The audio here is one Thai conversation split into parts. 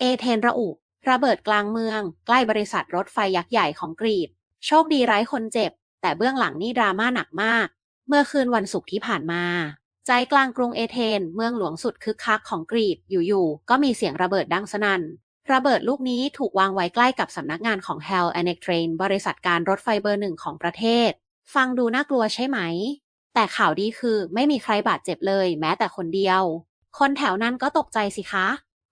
เอเธนระอุระเบิดกลางเมือง ใกล้บริษัทรถไฟยักษ์ใหญ่ของกรีกโชคดีไร้คนเจ็บ แต่เบื้องหลังนี่ดราม่าหนักมาก เมื่อคืนวันศุกร์ที่ผ่านมา ใจกลางกรุงเอเธนเมืองหลวงสุดคึกคักของกรีกอยู่ๆก็มีเสียงระเบิดดังสนั่นระเบิดลูกนี้ถูกวางไว้ใกล้กับสำนักงานของ Hell a n e c Train บริษัทการรถไฟเบอร์หนึ่งของประเทศ ฟังดูน่ากลัวใช่ไหม แต่ข่าวดีคือไม่มีใครบาดเจ็บเลย แม้แต่คนเดียว คนแถวนั้นก็ตกใจสิคะ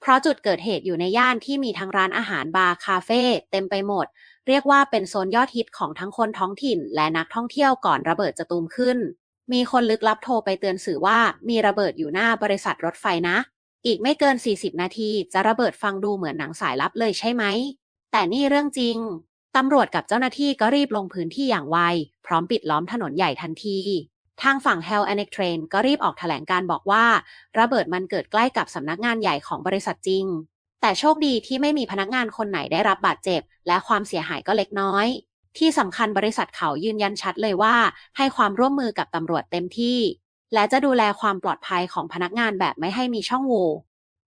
เพราะจุดเกิดเหตุอยู่ในย่านที่มีทั้งร้านอาหารบาร์คาเฟ่เต็มไปหมด เรียกว่าเป็นโซนยอดฮิตของทั้งคนท้องถิ่น และนักท่องเที่ยวก่อนระเบิดจะตูมขึ้น มีคนลึกลับโทรไปเตือนสื่อว่ามีระเบิดอยู่หน้าบริษัทรถไฟนะ อีกไม่เกิน 40 นาทีจะระเบิดฟังดูเหมือนหนังสายลับเลยใช่ไหม แต่นี่เรื่องจริงตำรวจกับเจ้าหน้าที่ก็รีบลงพื้นที่อย่างไว พร้อมปิดล้อมถนนใหญ่ทันที ทางฝั่ง Hell a n e c Train ก็รีบออกแถลงการบอกว่า ระเบิดมันเกิดใกล้กับสำนักงานใหญ่ของบริษัทจริง แต่โชคดีที่ไม่มีพนักงานคนไหนได้รับบาดเจ็บ และความเสียหายก็เล็กน้อย ที่สำคัญบริษัทเขายืนยันชัดเลยว่า ให้ความร่วมมือกับตำรวจเต็มที่ และจะดูแลความปลอดภัยของพนักงานแบบไม่ให้มีช่องโหว่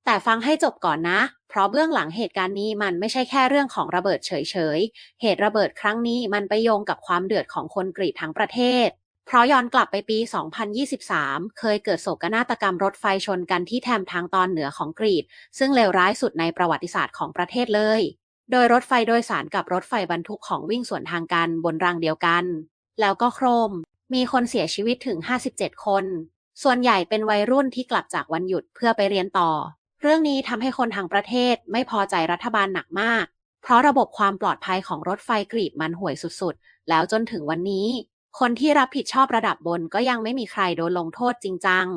แต่ฟังให้จบก่อนนะ เพราะเบื้องหลังเหตุการณ์นี้มันไม่ใช่แค่เรื่องของระเบิดเฉยๆ เหตุระเบิดครั้งนี้มันไปโยงกับความเดือดของคนกรีกทั้งประเทศ เพราะย้อนกลับไปปี 2023 เคยเกิดโศกนาฏกรรมรถไฟชนกันที่แทมทางตอนเหนือของกรีกซึ่งเลวร้ายสุดในประวัติศาสตร์ของประเทศเลย โดยรถไฟโดยสารกับรถไฟบรรทุกของวิ่งสวนทางกันบนรางเดียวกัน แล้วก็โครม มีคนเสียชีวิตถึง 57 คน ส่วนใหญ่เป็นวัยรุ่นที่กลับจากวันหยุดเพื่อไปเรียนต่อ เรื่องนี้ทำให้คนทางประเทศไม่พอใจรัฐบาลหนักมาก เพราะระบบความปลอดภัยของรถไฟกรีกมันห่วยสุดๆ แล้วจนถึงวันนี้ คนที่รับผิดชอบระดับบนก็ยังไม่มีใครโดนลงโทษจริงจัง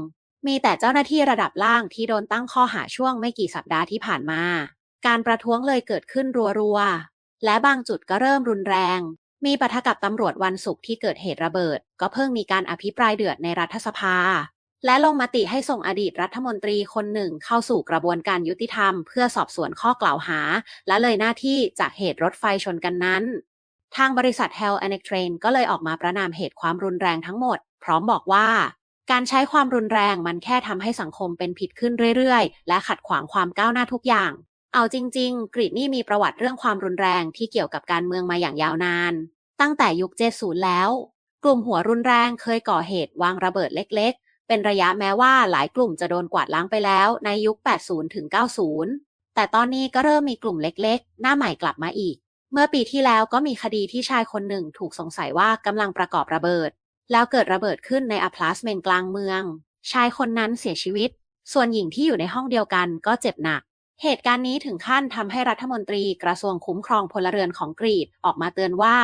มีแต่เจ้าหน้าที่ระดับล่างที่โดนตั้งข้อหาช่วงไม่กี่สัปดาห์ที่ผ่านมา การประท้วงเลยเกิดขึ้นรัวๆ และบางจุดก็เริ่มรุนแรง มีปะทะกับตำรวจวันศุกร์ที่เกิดเหตุระเบิด ก็เพิ่งมีการอภิปรายเดือดในรัฐสภา และลงมติให้ส่งอดีตรัฐมนตรีคนหนึ่งเข้าสู่กระบวนการยุติธรรม เพื่อสอบสวนข้อกล่าวหา และเลยหน้าที่จากเหตุรถไฟชนกันนั้น ทางบริษัท Hell a n e Train ก็เลยออกมาประนามเหตุความรุนแรงทั้งหมด พร้อมบอกว่า การใช้ความรุนแรงมันแค่ทำให้สังคมเป็นผิดขึ้นเรื่อยๆ และขัดขวางความก้าวหน้าทุกอย่าง เอาจริง ๆ กรีกนี่มีประวัติเรื่องความรุนแรงที่เกี่ยวกับการเมืองมาอย่างยาวนาน ตั้งแต่ยุค70แล้ว กลุ่มหัวรุนแรงเคยก่อเหตุวางระเบิดเล็ก ๆ เป็นระยะแม้ว่าหลายกลุ่มจะโดนกวาดล้างไปแล้วในยุค 80ถึง90 แต่ตอนนี้ก็เริ่มมีกลุ่มเล็ก ๆ หน้าใหม่กลับมาอีก เมื่อปีที่แล้วก็มีคดีที่ชายคนหนึ่งถูกสงสัยว่ากำลังประกอบระเบิด แล้วเกิดระเบิดขึ้นในอพลาสเมนต์กลางเมือง ชายคนนั้นเสียชีวิต ส่วนหญิงที่อยู่ในห้องเดียวกันก็เจ็บหนัก เหตุการณ์นี้ถึงขั้นทำให้รัฐมนตรีกระทรวงคุ้มครองพลเรือนของกรีกออกมาเตือนว่า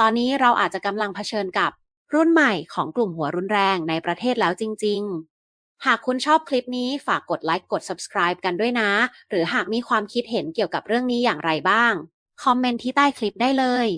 ตอนนี้เราอาจจะกำลังเผชิญกับรุ่นใหม่ของกลุ่มหัวรุนแรงในประเทศแล้วจริง ๆ หากคุณชอบคลิปนี้ฝากกดไลค์กด subscribe กันด้วยนะ หรือหากมีความคิดเห็นเกี่ยวกับเรื่องนี้อย่างไรบ้าง คอมเมนต์ที่ใต้คลิปได้เลย